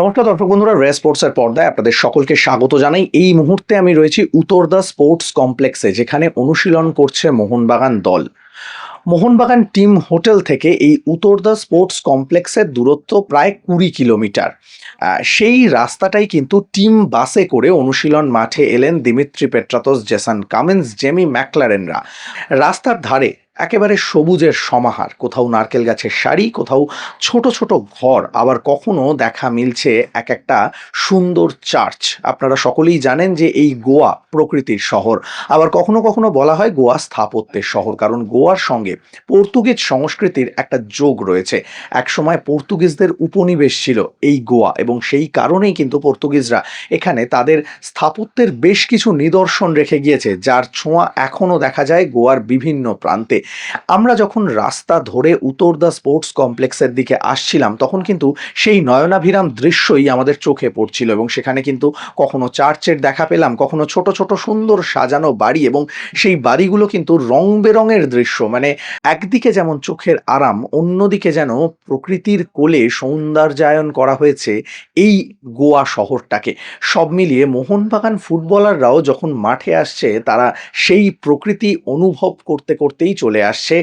নমস্কার দর্শক বন্ধুরা রে স্পোর্টসের পর্দায় আপনাদের সকলকে স্বাগত জানাই। এই মুহূর্তে আমি রয়েছি উত্তরদা স্পোর্টস কমপ্লেক্সে, যেখানে অনুশীলন করছে মোহনবাগান দল। মোহনবাগান টিম হোটেল থেকে এই উত্তরদা স্পোর্টস কমপ্লেক্সের দূরত্ব প্রায় কুড়ি কিলোমিটার। সেই রাস্তাটাই কিন্তু টিম বাসে করে অনুশীলন মাঠে এলেন Dimitri Petratos, Jason Cummings, Jamie ম্যাকলারেনরা। রাস্তার ধারে একেবারে সবুজের সমাহার। কোথাও নারকেল গাছের সারি, কোথাও ছোট ছোট ঘর, আবার কখনো দেখা মিলছে এক একটা সুন্দর চার্চ। আপনারা সকলেই জানেন যে এই গোয়া প্রকৃতির শহর। আবার কখনো কখনো বলা হয় গোয়া স্থাপত্যের শহর, কারণ গোয়ার সঙ্গে পর্তুগিজ সংস্কৃতির একটা যোগ রয়েছে। একসময় পর্তুগিজদের উপনিবেশ ছিল এই গোয়া, এবং সেই কারণেই কিন্তু পর্তুগিজরা এখানে তাদের স্থাপত্যের বেশ কিছু নিদর্শন রেখে গিয়েছে, যার ছোঁয়া এখনও দেখা যায় গোয়ার বিভিন্ন প্রান্তে। আমরা যখন রাস্তা ধরে উত্তরদা স্পোর্টস কমপ্লেক্সের দিকে আসছিলাম, তখন কিন্তু সেই নয়নাভিরাম দৃশ্যই আমাদের চোখে পড়ছিল এবং সেখানে কিন্তু কখনো চার্চের দেখা পেলাম, কখনো ছোট ছোট সুন্দর সাজানো বাড়ি এবং সেই বাড়িগুলো কিন্তু রং বেরঙের দৃশ্য। মানে একদিকে যেমন চোখের আরাম, অন্যদিকে যেন প্রকৃতির কোলে সৌন্দর্যায়ন করা হয়েছে এই গোয়া শহরটাকে। সব মিলিয়ে মোহনবাগান ফুটবলাররাও যখন মাঠে আসছে, তারা সেই প্রকৃতি অনুভব করতে করতেই চলে আসছে।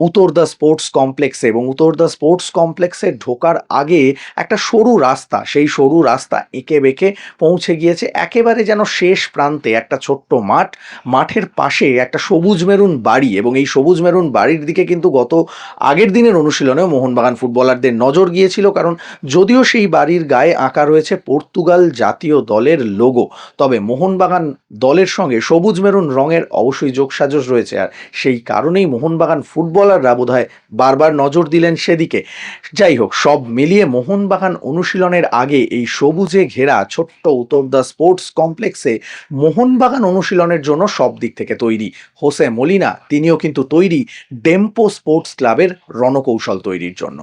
উত্তরদা স্পোর্টস কমপ্লেক্সে এবং উত্তরদা স্পোর্টস কমপ্লেক্সে ঢোকার আগে একটা সরু রাস্তা, সেই সরু রাস্তা এঁকে বেঁকে পৌঁছে গিয়েছে। একেবারে যেন শেষ প্রান্তে একটা ছোট্ট মাঠ, মাঠের পাশে একটা সবুজ মেরুন বাড়ি এবং এই সবুজ মেরুন বাড়ির দিকে কিন্তু গত আগের দিনের অনুশীলনেও মোহনবাগান ফুটবলারদের নজর গিয়েছিল, কারণ যদিও সেই বাড়ির গায়ে আঁকা রয়েছে পর্তুগাল জাতীয় দলের লোগো তবে মোহনবাগান দলের সঙ্গে সবুজ মেরুন রঙের অবশ্যই যোগসাজস রয়েছে। আর সেই কারণেই মোহনবাগান ফুটবলাররা বোধহয় বারবার নজর দিলেন সেদিকে। যাই হোক সব মিলিয়ে মোহনবাগান অনুশীলনের আগে এই সবুজে ঘেরা ছোট্ট উত্তরদা স্পোর্টস কমপ্লেক্সে মোহনবাগান অনুশীলনের জন্য সব দিক থেকে তৈরি। হোসে মলিনা, তিনিও কিন্তু তৈরি ডেম্পো স্পোর্টস ক্লাবের রণকৌশল তৈরির জন্য।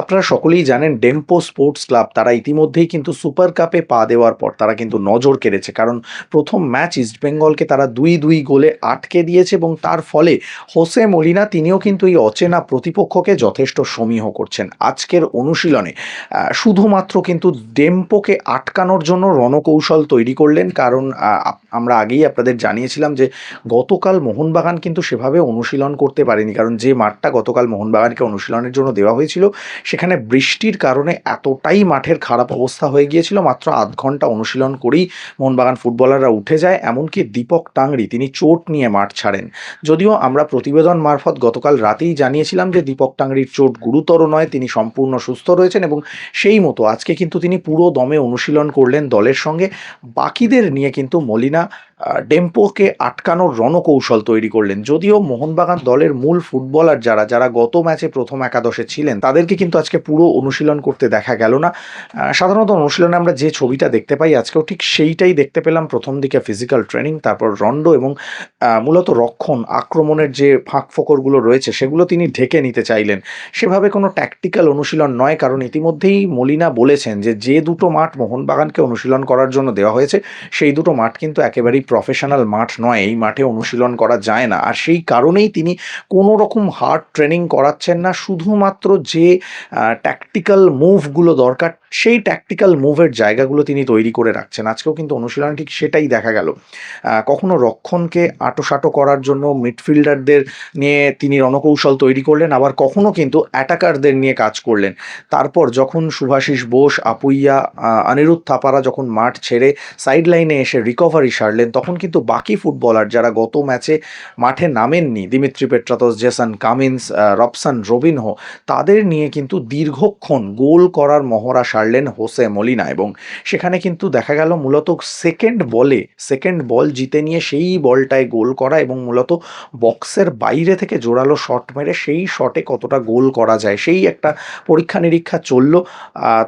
আপনারা সকলেই জানেন ডেম্পো স্পোর্টস ক্লাব, তারা ইতিমধ্যেই কিন্তু সুপার কাপে পা দেওয়ার পর তারা কিন্তু নজর কেড়েছে। কারণ প্রথম ম্যাচ ইস্টবেঙ্গলকে তারা দুই দুই গোলে আটকে দিয়েছে এবং তার ফলে হোসে মলিনা তিনিও কিন্তু এই অচেনা প্রতিপক্ষকে যথেষ্ট সমীহ করছেন। আজকের অনুশীলনে শুধুমাত্র কিন্তু ডেম্পোকে আটকানোর জন্য রণকৌশল তৈরি করলেন। কারণ আমরা আগেই আপনাদের জানিয়েছিলাম যে গতকাল মোহনবাগান কিন্তু সেভাবে অনুশীলন করতে পারেনি। কারণ যে মাঠটা গতকাল মোহনবাগানকে অনুশীলনের জন্য দেওয়া হয়েছিল সেখানে বৃষ্টির কারণে এতটাই মাঠের খারাপ অবস্থা হয়ে গিয়েছিল, মাত্র আধ ঘণ্টা অনুশীলন করেই মোহনবাগান ফুটবলাররা উঠে যায়, এমনকি দীপক টাংরি তিনি চোট নিয়ে মাঠ ছাড়েন। যদিও আমরা প্রতিবেদন মারফত গতকাল রাতেই জানিয়েছিলাম যে দীপক টাংরির চোট গুরুতর নয়, তিনি সম্পূর্ণ সুস্থ রয়েছেন এবং সেই মতো আজকে কিন্তু তিনি পুরো দমে অনুশীলন করলেন দলের সঙ্গে। বাকিদের নিয়ে কিন্তু মলিনা ডেম্পোকে আটকানোর রণকৌশল তৈরি করলেন। যদিও মোহনবাগান দলের মূল ফুটবলার যারা যারা গত ম্যাচে প্রথম একাদশে ছিলেন, তাদেরকে কিন্তু আজকে পুরো অনুশীলন করতে দেখা গেল না। সাধারণত অনুশীলনে আমরা যে ছবিটা দেখতে পাই আজকেও ঠিক সেইটাই দেখতে পেলাম। প্রথম দিকে ফিজিক্যাল ট্রেনিং তারপর রন্ডো এবং মূলত রক্ষণ, আক্রমণের যে ফাঁক ফোকরগুলো রয়েছে, সেগুলো তিনি ঢেকে নিতে চাইলেন। সেভাবে কোনো ট্যাকটিক্যাল অনুশীলন নয়, কারণ ইতিমধ্যেই মলিনা বলেছেন যে যে দুটো মাঠ মোহনবাগানকে অনুশীলন করার জন্য দেওয়া হয়েছে, সেই দুটো মাঠ কিন্তু একেবারেই প্রফেশনাল মাঠ নয়, এই মাঠে অনুশীলন করা যায় না। আর সেই কারণেই তিনি কোনো রকম হার্ড ট্রেনিং করাচ্ছেন না, শুধুমাত্র যে ট্যাকটিক্যাল মুভগুলো দরকার সেই ট্যাকটিক্যাল মুভের জায়গাগুলো তিনি তৈরি করে রাখছেন। আজকেও কিন্তু অনুশীলনে ঠিক সেটাই দেখা গেল। কখনো রক্ষণকে আটোসাটো করার জন্য মিডফিল্ডারদের নিয়ে তিনি রণকৌশল তৈরি করলেন, আবার কখনো কিন্তু অ্যাটাকারদের নিয়ে কাজ করলেন। তারপর যখন সুভাষিস বোস, আপুইয়া অনিরুদ্ধ থাপারা যখন মাঠ ছেড়ে সাইড লাইনে এসে রিকভারি সারলেন, তখন কিন্তু বাকি ফুটবলার যারা গত ম্যাচে মাঠে নামেননি, Dimitri Petratos, Jason Cummings Robson Robinho, তাদের নিয়ে কিন্তু দীর্ঘক্ষণ গোল করার মহড়া সারলেন হোসে মলিনা এবং সেখানে কিন্তু দেখা গেল মূলত সেকেন্ড বলে সেকেন্ড বল জিতে নিয়ে সেই বলটায় গোল করা এবং মূলত বক্সের বাইরে থেকে জোরালো শট মেরে সেই শটে কতটা গোল করা যায়, সেই একটা পরীক্ষা নিরীক্ষা চলল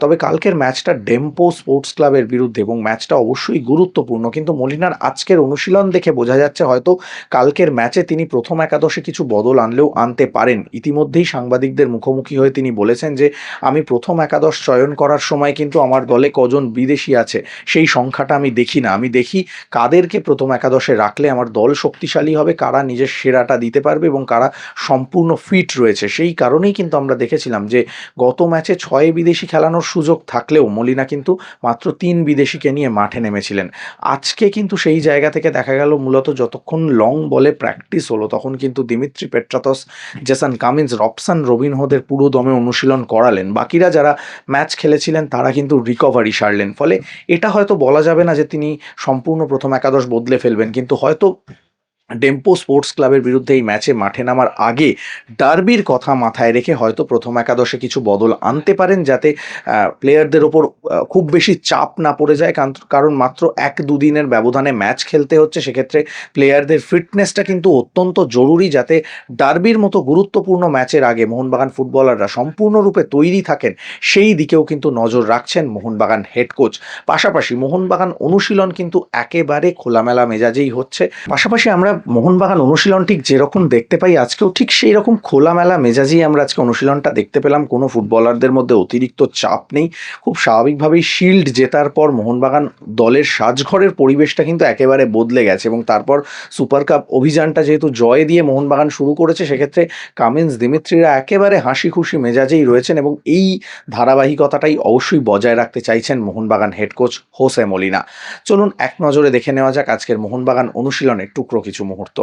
তবে কালকের ম্যাচটা ডেম্পো স্পোর্টস ক্লাবের বিরুদ্ধে এবং ম্যাচটা অবশ্যই গুরুত্বপূর্ণ। কিন্তু মলিনার আজকের অনুশীলন দেখে বোঝা যাচ্ছে হয়তো কালকের ম্যাচে তিনি প্রথম একাদশে কিছু বদল আনলেও আনতে পারেন। ইতিমধ্যেই সাংবাদিকদের মুখোমুখি হয়ে তিনি বলেছেন যে, আমি প্রথম একাদশ চয়ন করার সময় কিন্তু আমার দলে কজন বিদেশি আছে, সেই সংখ্যাটা আমি দেখি না। আমি দেখি কাদেরকে প্রথম একাদশে রাখলে আমার দল শক্তিশালী হবে, কারা নিজের সেরাটা দিতে পারবে এবং কারা সম্পূর্ণ ফিট রয়েছে। সেই কারণেই কিন্তু আমরা দেখেছিলাম যে গত ম্যাচে ছয় বিদেশি খেলানোর সুযোগ থাকলেও মলিনা কিন্তু মাত্র তিন বিদেশিকে নিয়ে মাঠে নেমেছিলেন। আজকে কিন্তু সেই জায়গা থেকে দেখা গেল মূলত যতক্ষণ লং বলে প্র্যাকটিস হলো, তখন কিন্তু Dimitri Petratos, Jason Cummins Robson রবিনহোদের পুরো দমে অনুশীলন করালেন। বাকিরা যারা ম্যাচ খেলেছিলেন তারা কিন্তু রিকভারি সারলেন। ফলে এটা হয়তো বলা যাবে না যে তিনি সম্পূর্ণ প্রথম একাদশ বদলে ফেলবেন, কিন্তু হয়তো ডেম্পো স্পোর্টস ক্লাবের বিরুদ্ধে এই ম্যাচে মাঠে নামার আগে ডার্বির কথা মাথায় রেখে হয়তো প্রথম একাদশে কিছু বদল আনতে পারেন যাতে প্লেয়ারদের ওপর খুব বেশি চাপ না পড়ে যায়। কারণ- মাত্র এক দুদিনের ব্যবধানে ম্যাচ খেলতে হচ্ছে। সেক্ষেত্রে প্লেয়ারদের ফিটনেসটা কিন্তু অত্যন্ত জরুরি যাতে ডার্বির মতো গুরুত্বপূর্ণ ম্যাচের আগে মোহনবাগান ফুটবলাররা সম্পূর্ণরূপে তৈরি থাকেন, সেই দিকেও কিন্তু নজর রাখছেন মোহনবাগান হেড কোচ পাশাপাশি মোহনবাগান অনুশীলন কিন্তু একেবারে খোলামেলা মেজাজেই হচ্ছে। পাশাপাশি আমরা মোহনবাগান অনুশীলন ঠিক যেরকম দেখতে পাই, আজকেও ঠিক সেই রকম খোলামেলা মেজাজেই আমরা আজকে অনুশীলনটা দেখতে পেলাম। কোনো ফুটবলারদের মধ্যে অতিরিক্ত চাপ নেই। খুব স্বাভাবিকভাবেই শিল্ড জেতার পর মোহনবাগান দলের সাজঘরের পরিবেশটা কিন্তু একেবারে বদলে গেছে এবং তারপর সুপার কাপ অভিযানটা যেহেতু জয় দিয়ে মোহনবাগান শুরু করেছে, সেক্ষেত্রে কামিন্স দিমিত্রিরা একেবারে হাসি খুশি মেজাজেই রয়েছেন এবং এই ধারাবাহিকতাটাই অবশ্যই বজায় রাখতে চাইছেন Mohun Bagan head coach Jose Molina. চলুন এক নজরে দেখে নেওয়া যাক আজকের মোহনবাগান অনুশীলনের টুকরো কিছু। মুহূর্ত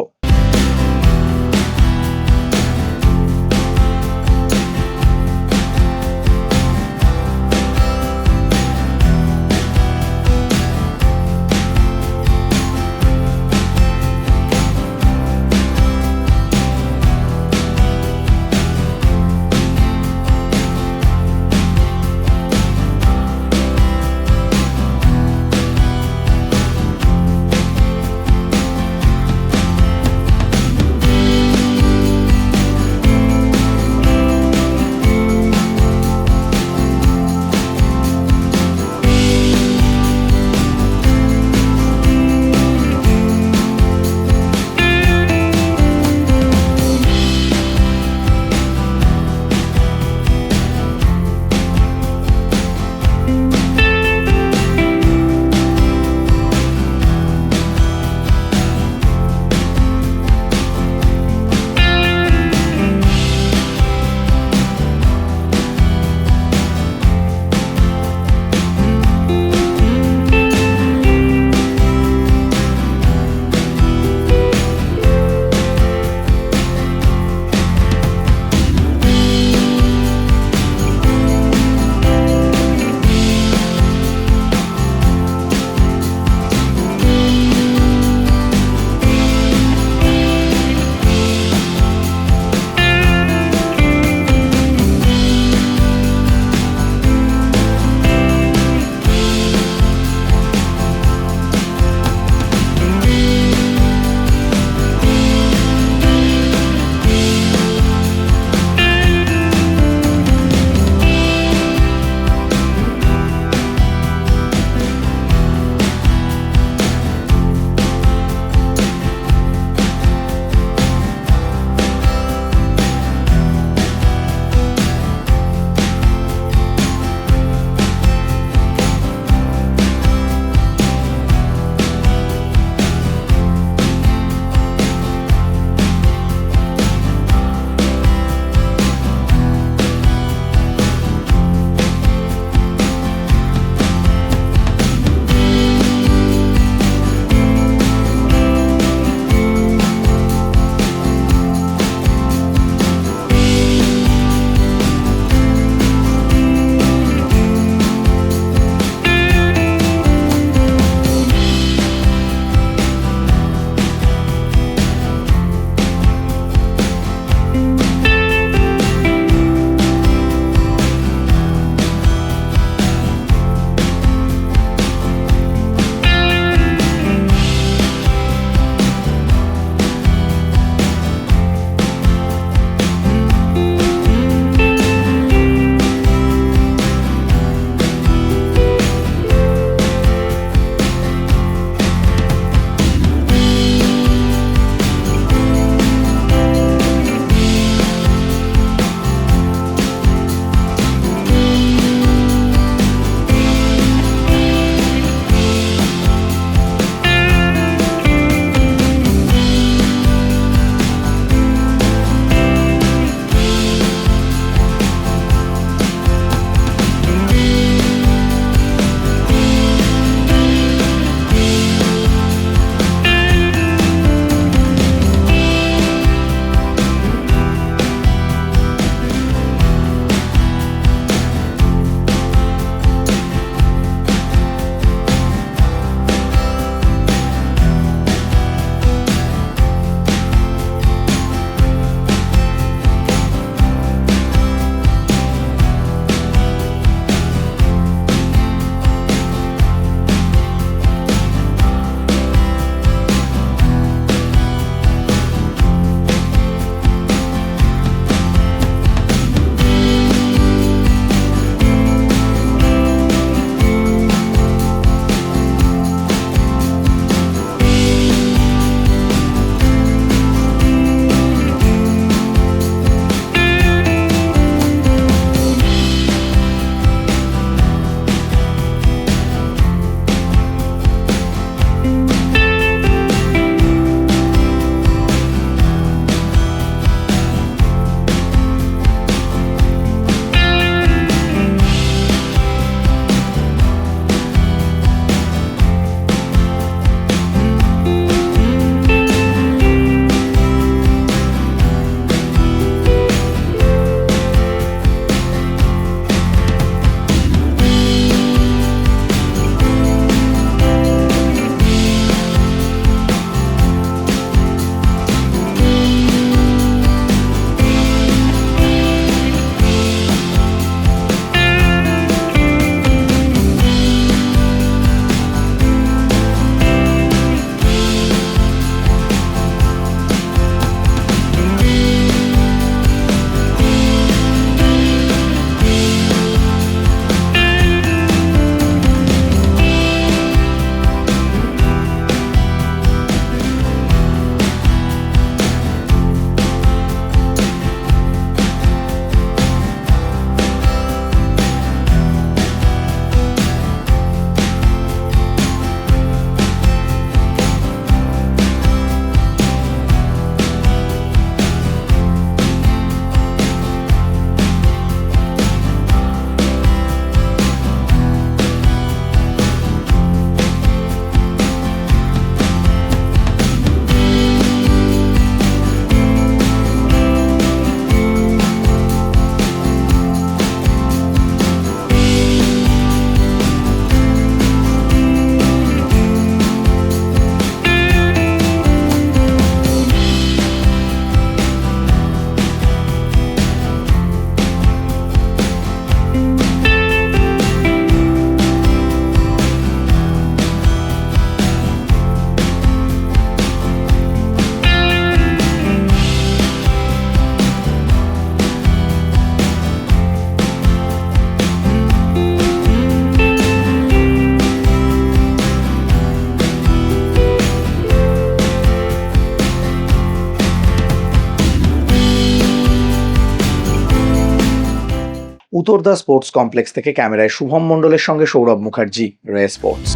উত্তরদা স্পোর্টস কমপ্লেক্স থেকে ক্যামেরায় শুভম মণ্ডলের সঙ্গে সৌরভ মুখার্জি রে স্পোর্টস।